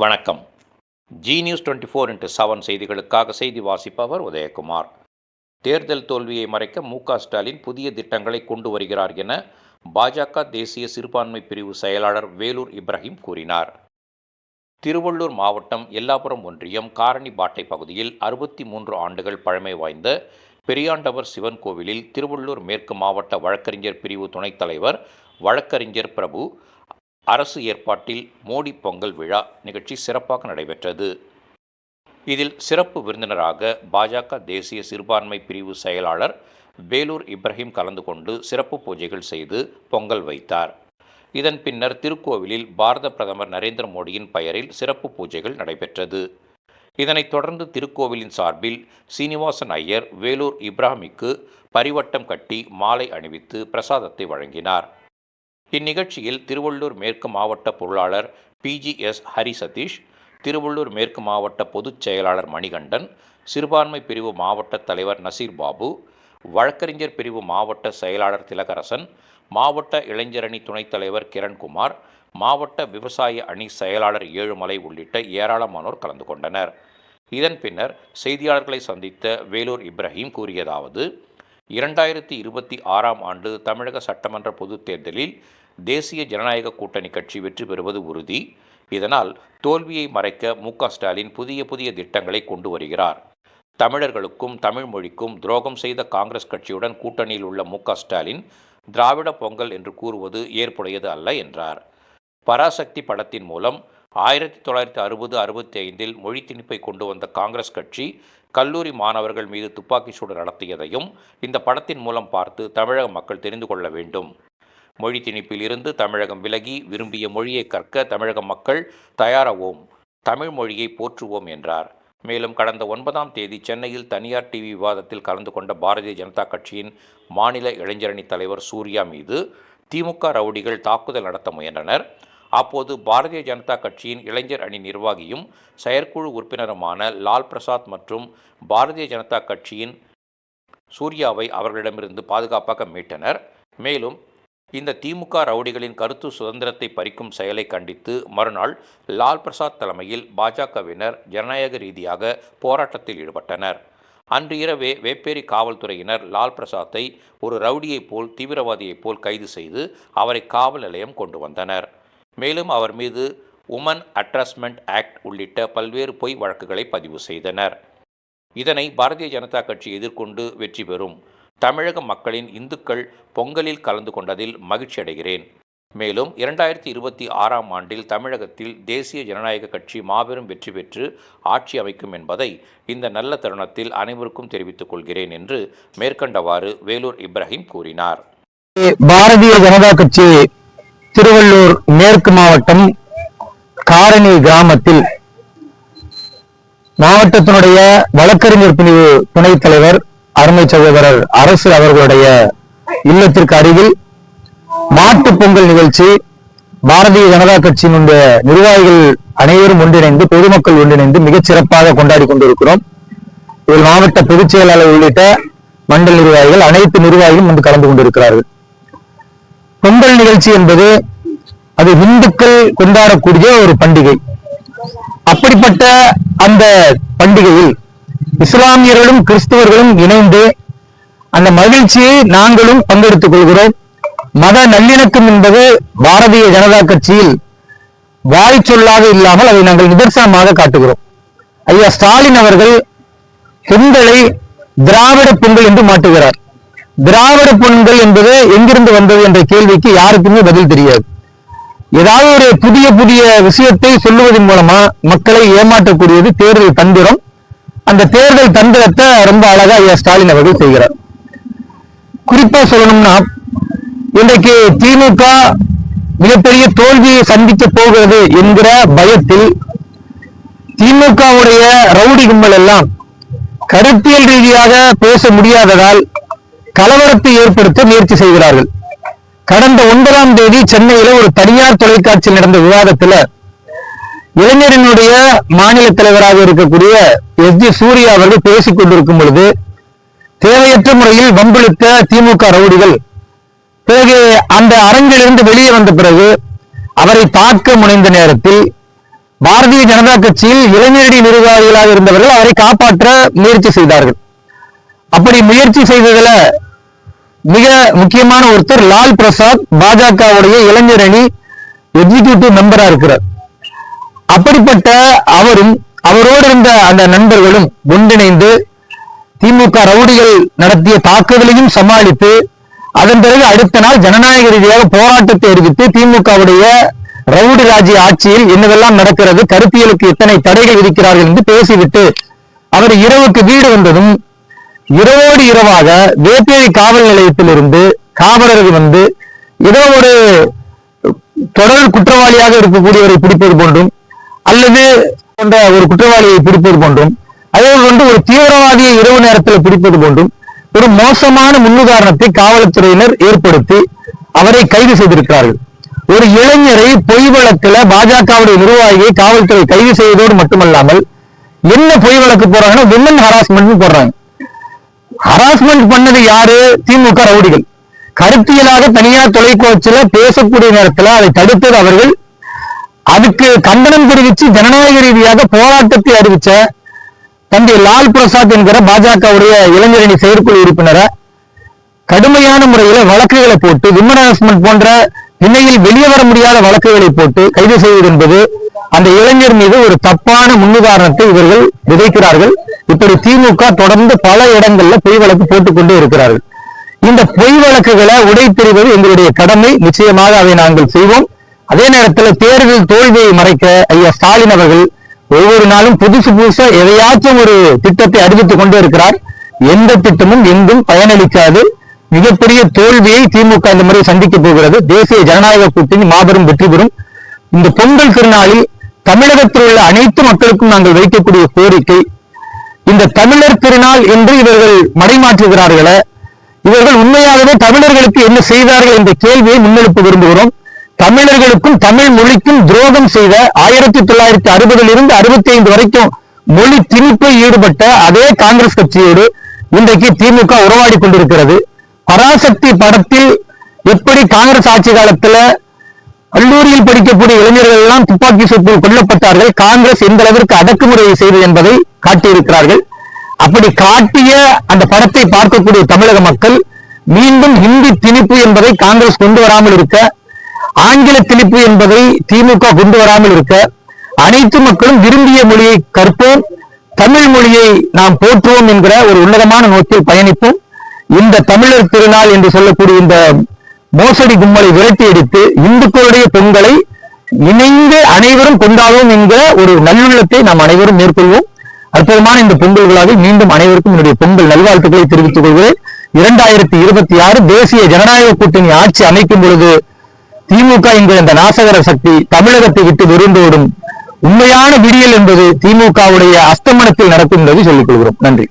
வணக்கம். Zee news twenty four into seven செய்திகளுக்காக செய்தி வாசிப்பவர் உதயகுமார். தேர்தல் தோல்வியை மறைக்க மு ஸ்டாலின் புதிய திட்டங்களை கொண்டு வருகிறார் என பாஜக தேசிய சிறுபான்மை பிரிவு செயலாளர் வேலூர் இப்ராஹிம் கூறினார். திருவள்ளூர் மாவட்டம் எல்லாபுரம் ஒன்றியம் காரணிபாட்டை பகுதியில் அறுபத்தி மூன்று ஆண்டுகள் பழமை வாய்ந்த பெரியாண்டவர் சிவன் கோவிலில் திருவள்ளூர் மேற்கு மாவட்ட வழக்கறிஞர் பிரிவு துணைத் தலைவர் வழக்கறிஞர் பிரபு அரசு ஏற்பாட்டில் மோடி பொங்கல் விழா நிகழ்ச்சி சிறப்பாக நடைபெற்றது. இதில் சிறப்பு விருந்தினராக பாஜக தேசிய சிறுபான்மை பிரிவு செயலாளர் வேலூர் இப்ராஹிம் கலந்து கொண்டு சிறப்பு பூஜைகள் செய்து பொங்கல் வைத்தார். இதன் பின்னர் திருக்கோவிலில் பாரத பிரதமர் நரேந்திர மோடியின் பெயரில் சிறப்பு பூஜைகள் நடைபெற்றது. இதனைத் தொடர்ந்து திருக்கோவிலின் சார்பில் சீனிவாசன் ஐயர் வேலூர் இப்ராஹிமிக்கு பரிவட்டம் கட்டி மாலை அணிவித்து பிரசாதத்தை வழங்கினார். இந்நிகழ்ச்சியில் திருவள்ளூர் மேற்கு மாவட்ட பொருளாளர் பிஜிஎஸ் ஹரி சதீஷ் திருவள்ளூர் மேற்கு மாவட்ட பொதுச் செயலாளர் மணிகண்டன் சிறுபான்மை பிரிவு மாவட்ட தலைவர் நசீர் பாபு வழக்கறிஞர் பிரிவு மாவட்ட செயலாளர் திலகரசன் மாவட்ட இளைஞரணி துணைத் தலைவர் கிரண்குமார் மாவட்ட விவசாய அணி செயலாளர் ஏழுமலை உள்ளிட்ட ஏராளமானோர் கலந்து கொண்டனர். இதன் பின்னர் செய்தியாளர்களை சந்தித்த வேலூர் இப்ராஹிம் கூறியதாவது இரண்டாயிரத்தி இருபத்தி ஆறாம் ஆண்டு தமிழக சட்டமன்ற பொதுத் தேர்தலில் தேசிய ஜனநாயக கூட்டணி கட்சி வெற்றி பெறுவது உறுதி. இதனால் தோல்வியை மறைக்க மு ஸ்டாலின் புதிய புதிய திட்டங்களை கொண்டு வருகிறார். தமிழர்களுக்கும் தமிழ் மொழிக்கும் துரோகம் செய்த காங்கிரஸ் கட்சியுடன் கூட்டணியில் உள்ள மு ஸ்டாலின் திராவிட பொங்கல் என்று கூறுவது ஏற்புடையது அல்ல என்றார். பராசக்தி படத்தின் மூலம் ஆயிரத்தி தொள்ளாயிரத்தி அறுபது அறுபத்தி ஐந்தில் மொழி திணிப்பை கொண்டு வந்த காங்கிரஸ் கட்சி கல்லூரி மாணவர்கள் மீது துப்பாக்கி சூடு நடத்தியதையும் இந்த படத்தின் மூலம் பார்த்து தமிழக மக்கள் தெரிந்து கொள்ள வேண்டும். மொழி திணிப்பில் இருந்து தமிழகம் விலகி விரும்பிய மொழியை கற்க தமிழக மக்கள் தயாராவோம். தமிழ் மொழியை போற்றுவோம் என்றார். மேலும் கடந்த ஒன்பதாம் தேதி சென்னையில் தனியார் டிவி விவாதத்தில் கலந்து கொண்ட பாரதிய ஜனதா கட்சியின் மாநில இளைஞரணி தலைவர் சூர்யா மீது திமுக ரவுடிகள் தாக்குதல் நடத்த முயன்றனர். அப்போது பாரதிய ஜனதா கட்சியின் இளைஞர் அணி நிர்வாகியும் செயற்குழு உறுப்பினருமான லால் பிரசாத் மற்றும் பாரதிய ஜனதா கட்சியின் சூர்யாவை அவர்களிடமிருந்து பாதுகாப்பாக மீட்டனர். மேலும் இந்த திமுக ரவுடிகளின் கருத்து சுதந்திரத்தை பறிக்கும் செயலை கண்டித்து மறுநாள் லால் பிரசாத் தலைமையில் பாஜகவினர் ஜனநாயக ரீதியாக போராட்டத்தில் ஈடுபட்டனர். அன்று இரவே வேப்பேரி காவல்துறையினர் லால் பிரசாத்தை ஒரு ரவுடியைப் போல் தீவிரவாதியைப் போல் கைது செய்து அவரை காவல் நிலையம் கொண்டு வந்தனர். மேலும் அவர் மீது உமன் அட்ரஸ்மெண்ட் ஆக்ட் உள்ளிட்ட பல்வேறு பொய் வழக்குகளை பதிவு செய்தனர். இதனை பாரதிய ஜனதா கட்சி எதிர்கொண்டு வெற்றி பெறும். தமிழக மக்களின் இந்துக்கள் பொங்கலில் கலந்து கொண்டதில் மகிழ்ச்சி அடைகிறேன் மேலும் இரண்டாயிரத்தி இருபத்தி ஆறாம் ஆண்டில் தமிழகத்தில் தேசிய ஜனநாயக கட்சி மாபெரும் வெற்றி பெற்று ஆட்சி அமைக்கும் என்பதை இந்த நல்ல தருணத்தில் அனைவருக்கும் தெரிவித்துக் கொள்கிறேன் என்று மேற்கண்டவாறு வேலூர் இப்ராஹிம் கூறினார். பாரதிய ஜனதா கட்சி திருவள்ளூர் மேற்கு மாவட்டம் காரணி கிராமத்தில் மாவட்டத்தினுடைய வழக்கறிஞர் பிரிவு துணைத் தலைவர் அருமை சகோதரர் அரசு அவர்களுடைய இல்லத்திற்கு அருகில் மாட்டுப் பொங்கல் நிகழ்ச்சி பாரதிய ஜனதா கட்சியினுடைய நிர்வாகிகள் அனைவரும் ஒன்றிணைந்து பொதுமக்கள் ஒன்றிணைந்து மிகச் சிறப்பாக கொண்டாடி கொண்டிருக்கிறோம். இதில் மாவட்ட பொதுச் செயலாளர் உள்ளிட்ட மண்டல் நிர்வாகிகள் அனைத்து நிர்வாகிகளும் வந்து கலந்து கொண்டிருக்கிறார்கள். பொங்கல் நிகழ்ச்சி என்பது அது இந்துக்கள் கொண்டாடக்கூடிய ஒரு பண்டிகை. அப்படிப்பட்ட அந்த பண்டிகையில் இஸ்லாமியர்களும் கிறிஸ்தவர்களும் இணைந்து அந்த மகிழ்ச்சியை நாங்களும் பங்கெடுத்துக் கொள்கிறோம். மத நல்லிணக்கம் என்பது பாரதிய ஜனதா கட்சியில் வாய் சொல்லாக இல்லாமல் அதை நாங்கள் நிதர்சனமாக காட்டுகிறோம். ஐயா ஸ்டாலின் அவர்கள் பொங்கலை திராவிட பொங்கல் என்று மாட்டுகிறார் திராவிட பொங்கல் என்பது எங்கிருந்து வந்தது என்ற கேள்விக்கு யாருக்குமே பதில் தெரியாது. ஏதாவது ஒரு புதிய புதிய விஷயத்தை சொல்லுவதன் மூலமா மக்களை ஏமாற்றக்கூடியது தேர்தல் தந்திரம். அந்த தேர்தல் தந்திரத்தை ரொம்ப அழகா ஐயா ஸ்டாலின் அவர்கள் செய்கிறார். குறிப்பா சொல்லணும்னா இன்றைக்கு திமுக மிகப்பெரிய தோல்வியை சந்திக்க போகிறது என்கிற பயத்தில் திமுகவுடைய ரவுடி கும்பல் எல்லாம் கருத்தியல் ரீதியாக பேச முடியாததால் கலவரத்தை ஏற்படுத்த முயற்சி செய்கிறார்கள். கடந்த ஒன்பதாம் தேதி சென்னையில ஒரு தனியார் தொலைக்காட்சியில் நடந்த விவாதத்துல இளைஞரினுடைய மாநில தலைவராக இருக்கக்கூடிய எஸ் ஜி சூர்யா அவர்கள் பேசிக் கொண்டிருக்கும் பொழுது தேவையற்ற முறையில் வம்பிழுத்த திமுக ரவுடிகள் பிறகு அந்த அரங்கிலிருந்து வெளியே வந்த பிறகு அவரை தாக்க முனைந்த நேரத்தில் பாரதிய ஜனதா கட்சியில் இளைஞரடி நிர்வாகிகளாக இருந்தவர்கள் அவரை காப்பாற்ற முயற்சி செய்தார்கள். அப்படி முயற்சி செய்ததுல மிக முக்கியமான ஒருத்தர் லால் பிரசாத் பாஜகவுடைய இளைஞரணி எக்ஸிகியூட்டிவ் மெம்பரா இருக்கிறார். அப்படிப்பட்ட அவரும் அவரோடு இருந்த அந்த நண்பர்களும் ஒன்றிணைந்து திமுக ரவுடிகள் நடத்திய தாக்குதலையும் சமாளித்து அதன் பிறகு அடுத்த நாள் ஜனநாயக ரீதியாக போராட்டத்தை அறிவித்து திமுகவுடைய ரவுடி ராஜ்ய ஆட்சியில் என்னவெல்லாம் நடக்கிறது கருத்தியலுக்கு எத்தனை தடைகள் விதிக்கிறார்கள் என்று பேசிவிட்டு அவர் இரவுக்கு வீடு வந்ததும் இரவோடு இரவாக வேப்பேரி காவல் நிலையத்திலிருந்து காவலர்கள் வந்து ஏதோ ஒரு தொடர் குற்றவாளியாக இருக்கக்கூடியவரை பிடிப்பது போன்றும் அல்லது போன்ற ஒரு குற்றவாளியை பிடிப்பது போன்றும் அதே கொண்டு ஒரு தீவிரவாதியை இரவு நேரத்தில் பிடிப்பது போன்றும் ஒரு மோசமான முன்னுதாரணத்தை காவல்துறையினர் ஏற்படுத்தி அவரை கைது செய்திருக்கிறார்கள். ஒரு இளைஞரை பொய் வழக்குல பாஜகவுடைய நிர்வாகியை காவல்துறை கைது செய்வதோடு மட்டுமல்லாமல் என்ன பொய் வழக்கு போறாங்கன்னா விமன் ஹராஸ்மெண்ட் போடுறாங்க. ஹராஸ்மெண்ட் பண்ணது யாரு? திமுக ரவுடிகள். கருத்தியலாக தனியார் தொலைக்காட்சியில பேசக்கூடிய நேரத்துல அதை தடுத்தது அவர்கள் அதுக்கு கண்டனம் தெரிவித்து ஜனநாயக ரீதியாக போராட்டத்தை அறிவிச்ச தந்தை லால் பிரசாத் என்கிற பாஜகவுடைய இளைஞரணி செயற்குழு உறுப்பினரை கடுமையான முறையில வழக்குகளை போட்டு விமன் ஹராஸ்மெண்ட் போன்ற இணையில் வெளியே வர முடியாத வழக்குகளை போட்டு கைது செய்வது என்பது அந்த இளைஞர் மீது ஒரு தப்பான முன்னுதாரணத்தை இவர்கள் விதைக்கிறார்கள். இப்படி திமுக தொடர்ந்து பல இடங்கள்ல பொய் வழக்கு போட்டுக்கொண்டே இருக்கிறார்கள். இந்த பொய் வழக்குகளை உடைத்தெறிவது எங்களுடைய கடமை. நிச்சயமாக அதை நாங்கள் செய்வோம். அதே நேரத்தில் தேர்தல் தோல்வியை மறைக்க ஐயா ஸ்டாலின் அவர்கள் ஒவ்வொரு நாளும் புதுசு புதுசா எதையாச்சும் ஒரு திட்டத்தை அறிவித்துக் கொண்டே இருக்கிறார். எந்த திட்டமும் எங்கும் பயனளிக்காது. மிகப்பெரிய தோல்வியை திமுக இந்த முறை சந்திக்க போகிறது. தேசிய ஜனநாயக கூட்டணி மாபெரும் வெற்றி பெறும். இந்த பொங்கல் திருநாளில் தமிழகத்தில் உள்ள அனைத்து மக்களுக்கும் நாங்கள் வைக்கக்கூடிய கோரிக்கை இந்த தமிழர் திருநாள் என்று இவர்கள் மடைமாற்றுகிறார்களே இவர்கள் உண்மையாகவே தமிழர்களுக்கு என்ன செய்தார்கள் என்ற கேள்வியை முன்னெடுக்க விரும்புகிறோம். தமிழர்களுக்கும் தமிழ் மொழிக்கும் துரோகம் செய்த ஆயிரத்தி தொள்ளாயிரத்தி அறுபதுல இருந்து அறுபத்தி ஐந்து வரைக்கும் மொழி திணிப்பில் ஈடுபட்ட அதே காங்கிரஸ் கட்சியோடு இன்றைக்கு திமுக உறவாடி கொண்டிருக்கிறது. பராசக்தி படத்தில் எப்படி காங்கிரஸ் ஆட்சி காலத்துல கல்லூரியில் படிக்கக்கூடிய இளைஞர்கள் எல்லாம் துப்பாக்கி சூட்டில் கொல்லப்பட்டார்கள் காங்கிரஸ் எந்த அளவிற்கு அடக்குமுறையை செய்தது என்பதை காட்டியிருக்கிறார்கள். அப்படி காட்டிய அந்த படத்தை பார்க்கக்கூடிய தமிழக மக்கள் மீண்டும் ஹிந்தி திணிப்பு என்பதை காங்கிரஸ் கொண்டு வராமல் இருக்க ஆங்கில திணிப்பு என்பதை திமுக கொண்டு வராமல் இருக்க அனைத்து மக்களும் விரும்பிய மொழியை கற்போம் தமிழ் மொழியை நாம் போற்றுவோம் என்கிற ஒரு உன்னதமான நோக்கில் பயணிப்போம். இந்த தமிழர் திருநாள் என்று சொல்லக்கூடிய இந்த மோசடி கும்மலை விரட்டி அடித்து இந்துக்களுடைய பொங்கலை இணைந்து அனைவரும் கொண்டாடுவோம் என்கிற ஒரு நல்லுள்ளத்தை நாம் அனைவரும் மேற்கொள்வோம். அற்புதமான இந்த பொங்கல் மீண்டும் அனைவருக்கும் என்னுடைய பொங்கல் நல்வாழ்த்துக்களை தெரிவித்துக் கொள்கிறேன். இரண்டாயிரத்தி இருபத்தி ஆறு தேசிய ஜனநாயக கூட்டணி ஆட்சி அமைக்கும் பொழுது திமுக என்கிற இந்த நாசகர சக்தி தமிழகத்தை விட்டு விருந்தோடும் உண்மையான விடியல் என்பது திமுகவுடைய அஸ்தமனத்தில் நடக்கும் என்பதை சொல்லிக் கொள்கிறோம். நன்றி.